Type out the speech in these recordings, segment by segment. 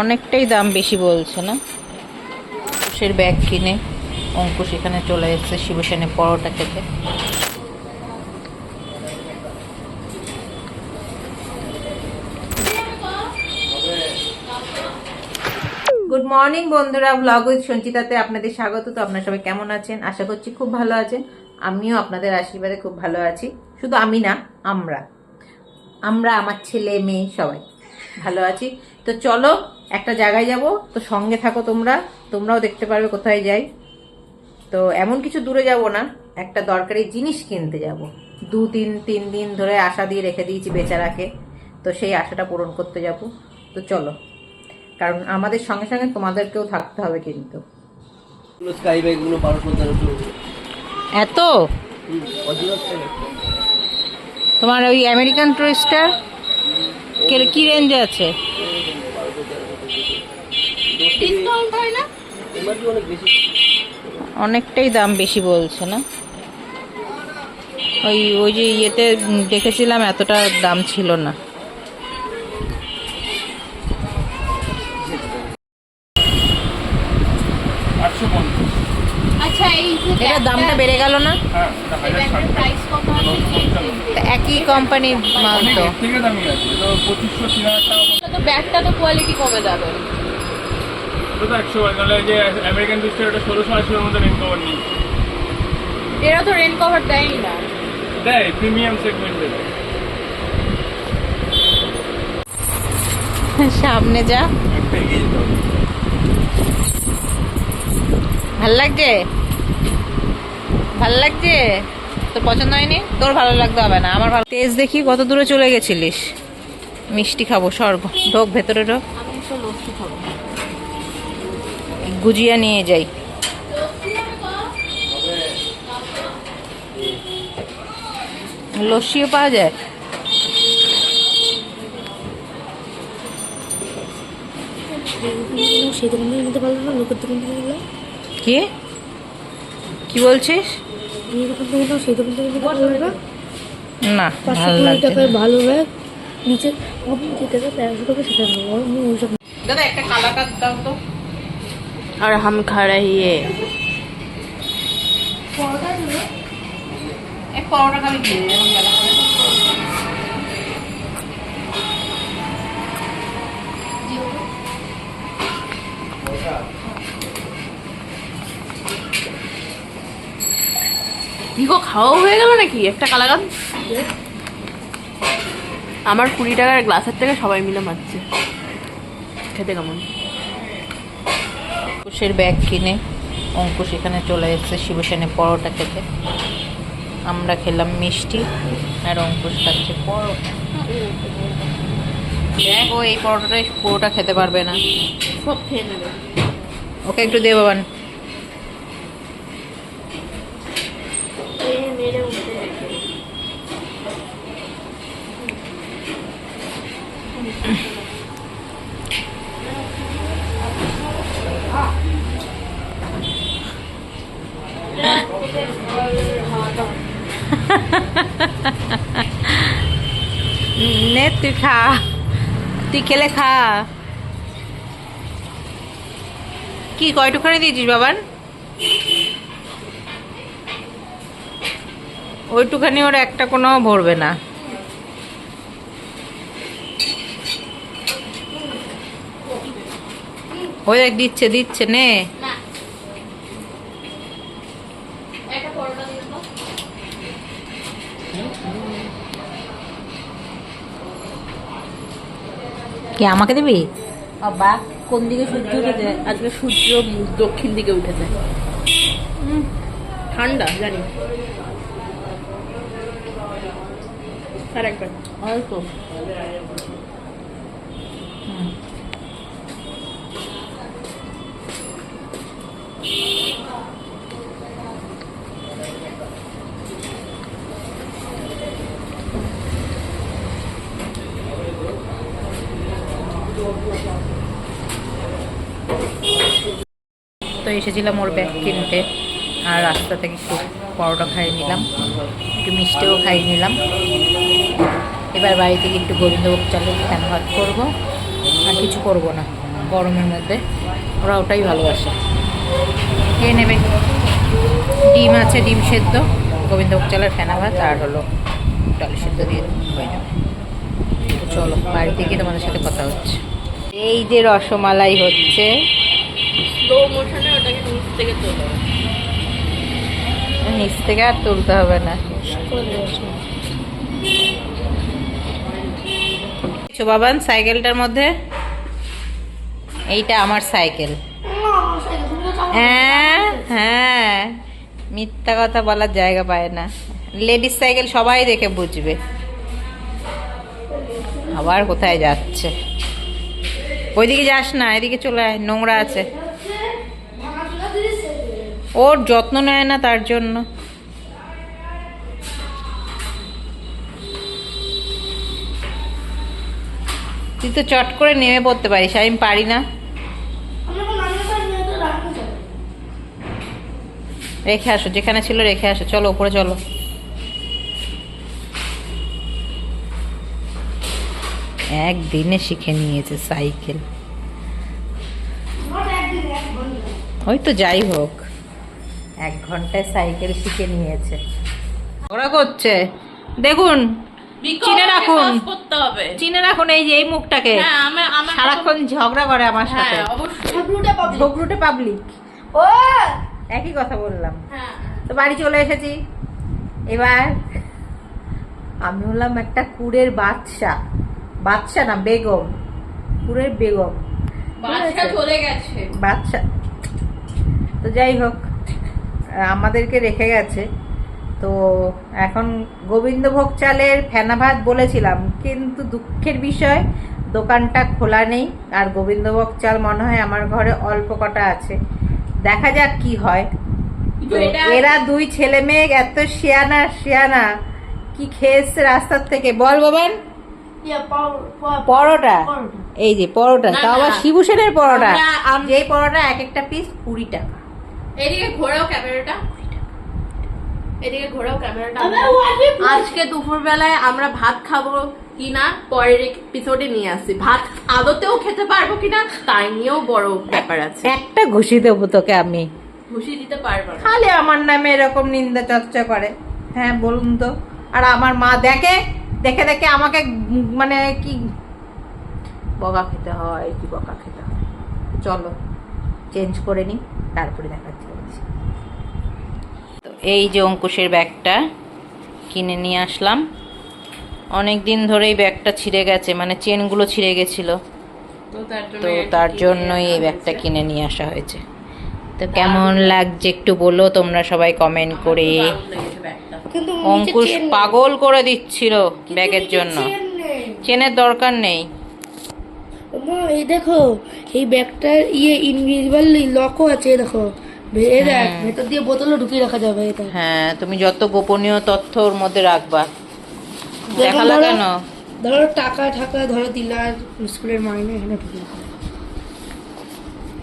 অনেকটাই দাম বেশি বলছে না? অঙ্কুশের ব্যাগ কিনে অঙ্কুশ এখানে চলে এসেছে শিবসেনে পরোটা খেতে। গুড মর্নিং বন্ধুরা। ব্লগ উইথ সঞ্চিতাতে আপনাদের স্বাগত। তো আপনারা সবাই কেমন আছেন? আশা করছি খুব ভালো আছেন। আমিও আপনাদের আশীর্বাদে খুব ভালো আছি। শুধু আমি না আমরা। আমরা আমার ছেলে মেয়ে সবাই। ভালো আছি। তো চলো একটা জায়গায় যাব। তো সঙ্গে থাকো তোমরা তোমরাও দেখতে পারবে কোথায় যাই। তো এমন কিছু দূরে যাব না একটা দরকারি জিনিস কিনতে যাব। দু তিন তিন দিন ধরে আশা দিয়ে রেখে দিয়েছি বেচারাকে তো সেই আশাটা পূরণ করতে যাব। তো চলো কারণ আমাদের সঙ্গে সঙ্গে তোমাদেরকেও থাকতে হবে কিন্তু। এত? তোমার ওই আমেরিকান টুরিস্টার? কি রেঞ্জে আছে? অনেকটাই দাম বেশি বলছে না? ওই ওই যে ইয়েতে দেখেছিলাম এতটা দাম ছিল না। হাজার টাকা পর্যন্ত। তো ব্যাগটা তো কোয়ালিটি কমে যাবে? এরা তো রেন কভার দেয়ই না। দেয় প্রিমিয়াম সেগমেন্টে সামনে যা। ভালো লাগছে? ভালো লাগছে? তোর পছন্দ হয়নি? তোর ভালো লাগতে হবে না আমার ভালো তেজ দেখি কত দূরে চলে গেছিলিস। মিষ্টি খাব স্বর্গ। ঢোক ভেতরে ঢোক। গুজিয়া নিয়ে যাই। লস্যিও পাওয়া যায়? সেই দোকানে নিতে পারল না লোকের দোকান থেকে কি? কি বলছিস? এই দোকান থেকে নাও সেই দোকান থেকে নিতে পারলো না না পাঁচশো ভালো কুড়ি লাগছে টাকায় না। ভালো ব্যাগ নিচে আমি যেটা তেরোশো টাকা সেটা নেবো আমি ওইসব দাদা একটা কালাকাত দাও তো और हम खा रही है এক পরোটা খালি দিয়ে দে, এরকম বেলা করে। ভিগো খাওয়া হয়ে গেল নাকি? একটা কালাগান আমার কুড়ি টাকার গ্লাসের থেকে সবাই মিলে মারছে। খেতে কেমন? অঙ্কুশের ব্যাগ কিনে অঙ্কুশ এখানে চলে এসেছে শিবসেনে পরোটা খেতে। আমরা খেলাম মিষ্টি আর অঙ্কুশ খাচ্ছে পরোটা। ও এই পরোটাটাই পুরোটা খেতে পারবে না। সব খেয়ে নেবে। ওকে একটু দে বাবান মেরে উঠতে নে তুই খা। তুই খেলে খা। কি কয়টুখানি দিয়েছিস বাবান ওইটুখানি ওর একটা কোনো ভরবে না। ওই দেখ দিচ্ছে দিচ্ছে নে। কি আমাকে দিবি? বাবা কোন দিকে সূর্য উঠেছে? আজকে সূর্য দক্ষিণ দিকে উঠেছে। ঠান্ডা জানি। তো এসেছিলাম ওর ব্যাগ কিনতে আর রাস্তা থেকে একটু পরোটা খাইয়ে নিলাম একটু মিষ্টিও খাইয়ে নিলাম। এবার বাড়ি থেকে একটু গোবিন্দভোগ চালের ফ্যান ভাত করব। আর কিছু করব না গরমের মধ্যে। ওরা ওটাই ভালোবাসে। খেয়ে নেবে? ডিম আছে ডিম সেদ্ধ গোবিন্দভোগ চালের ফেনা ভাত আর হলো ডাল সেদ্ধ দিয়ে হয়ে যাবে। চলো বাড়িতে গিয়ে তোমাদের সাথে কথা হচ্ছে। এই যে রসমালাই হচ্ছে। স্লো মোশনে ওটাকে নিচ থেকে তোলো। নিচ থেকে আর তুলতে হবে না। কিছু বাবান সাইকেলটার মধ্যে? এইটা আমার সাইকেল। হ্যাঁ হ্যাঁ। মিথ্যা কথা বলার জায়গা পায় না। লেডিস সাইকেল সবাই দেখে বুঝবে। আবার কোথায় যাচ্ছে? ওইদিকে যাস না, এদিকে চলে আয়, নোংরা আছে। ওর যত্ন নেয় না তার জন্য। তুই তো চট করে নেমে পড়তে পারিস আমি পারি না। রেখে আসো যেখানে ছিল রেখে আসো চলো উপরে চলো। একদিনে শিখে নিয়েছে সাইকেল। ওই তো যাই হোক এক ঘন্টায় সাইকেল শিখে নিয়েছে। ওরা করছে। দেখুন চিনে রাখুন। করতে হবে। চিনে রাখুন এই যে এই মুখটাকে। হ্যাঁ সারাক্ষণ ঝগড়া করে আমার সাথে। হ্যাঁ অবশ্যই। ঝগড়ুটে পাবলিক একই কথা বললাম। হ্যাঁ। তো বাড়ি চলে এসেছি। এবার আমি হলাম একটা কুড়ের বাচ্চা বাচ্চা না বেগম। কুড়ের বেগম। চলে গেছে। বাচ্চা তো যাই হোক আমাদেরকে রেখে গেছে। এখন গোবিন্দভোগ চালের ফেনা ভাত বলেছিলাম কিন্তু দুঃখের বিষয় দোকানটা খোলা নেই আর গোবিন্দভোগ চাল মনে হয় আমার ঘরে অল্প কটা আছে। দেখা যাক কি হয়। তো এরা দুই ছেলে মেয়ে এত শিয়ানা শিয়ানা কি খেয়েছে রাস্তার থেকে? বল বাবান। পরোটা? এই যে পরোটা তাও আবার। শিবু সেনের পরোটা। যেই পরোটা এক একটা পিস কুড়ি টাকা। এদিকে ঘোরাও ক্যামেরাটা। এদিকে ঘোরাও ক্যামেরাটা আজকে দুপুর বেলায় আমরা ভাত খাব কিনা পরের এপিসোডে নিয়ে আসি ভাত আদতেও খেতে পারব কিনা তাই নিয়েও বড় ব্যাপার আছে। একটা ঘুষি দেবো তোকে আমি। ঘুষি দিতে পারব খালি আমার নামে এরকম নিন্দা চর্চা করে। হ্যাঁ বলুন তো। আর আমার মা দেখে দেখে দেখে আমাকে মানে কি বকা খেতে হয় কি বকা খেতে হয়। চলো চেঞ্জ করে নিই তারপরে দেখাচ্ছি। এই যে অঙ্কুশের ব্যাগটা কিনে নিয়ে আসলাম। অনেক দিন ধরেই ব্যাগটা ছিঁড়ে গেছে মানে চেনগুলো ছিঁড়ে গেছিল। তো তার জন্য জন্যই এই ব্যাগটা কিনে নিয়ে আসা হয়েছে। তো কেমন লাগছে। একটু বলো তোমরা সবাই কমেন্ট করে। অঙ্কুশ পাগল করে দিচ্ছিল ব্যাগের জন্য। চেনের দরকার নেই। এই দেখো এই ব্যাগটার ইয়ে ইনভিজিবল লকও আছে দেখো। এই দেখ ভেতর দিয়ে বোতলও ঢুকিয়ে রাখা যাবে এটা হ্যাঁ তুমি যত গোপনীয় তথ্য ওর মধ্যে রাখবা। দেখালা ধরো- কেন? ধরো টাকা টাকা ধরো দিলার স্কুলের মাইনে এখানে ঢুকিয়ে।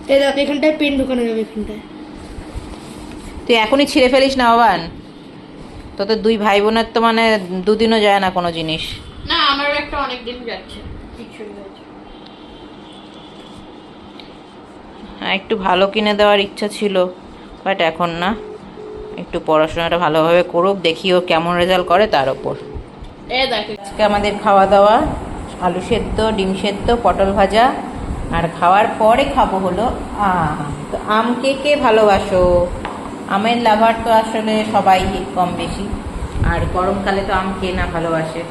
এই দেখো এখানটায় পেন ঢুকানো যাবে এখানটায়। তুই এখনই ছিঁড়ে ফেলিস না বাবান তোদের দুই ভাই বোনের তো মানে দুদিনও যায় না কোনো জিনিস। না আমার একটা অনেক দিন যাচ্ছে কিছু যাচ্ছে হ্যাঁ একটু ভালো কিনে দেওয়ার ইচ্ছা ছিল বাট এখন না। একটু পড়াশোনাটা ভালোভাবে করুক দেখি ও কেমন রেজাল্ট করে তার ওপর আজকে আমাদের খাওয়া দাওয়া আলু সেদ্ধ ডিম সেদ্ধ পটল ভাজা আর খাওয়ার পরে খাব হলো আম। তো আম কে কে ভালোবাসো? আমের লাভার তো আসলে সবাই কম বেশি। আর গরমকালে তো আম কে না ভালোবাসে?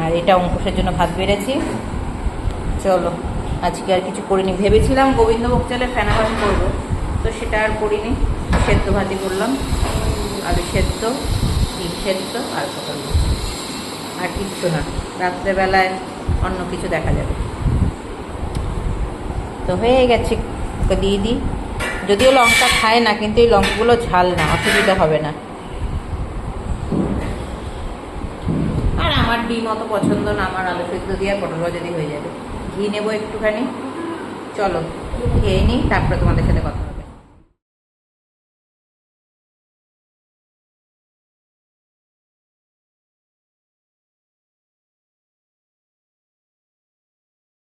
আর এটা অঙ্কুশের জন্য ভাত বেড়েছি। চলো। আজকে আর কিছু করিনি। ভেবেছিলাম গোবিন্দভোগ চালের ফেনা ভাত করব, তো সেটা আর করিনি। সেদ্ধ ভাতই করলাম। আলু সেদ্ধ, ডিম সেদ্ধ, আর পটল আর কিচ্ছু না। রাত্রেবেলায় অন্য কিছু দেখা যাবে। তো হয়ে গেছে দিয়ে দিই যদিও লঙ্কা খায় না, কিন্তু এই লঙ্কাগুলো ঝাল না, অসুবিধা হবে না। আর আমার ডিম অত পছন্দ না, আমার আলু সেদ্ধ দিয়ে পটল ভাজা দিয়ে হয়ে যাবে। ঘি নেব একটুখানি চলো খেয়ে নিই তারপরে তোমাদের সাথে কথা।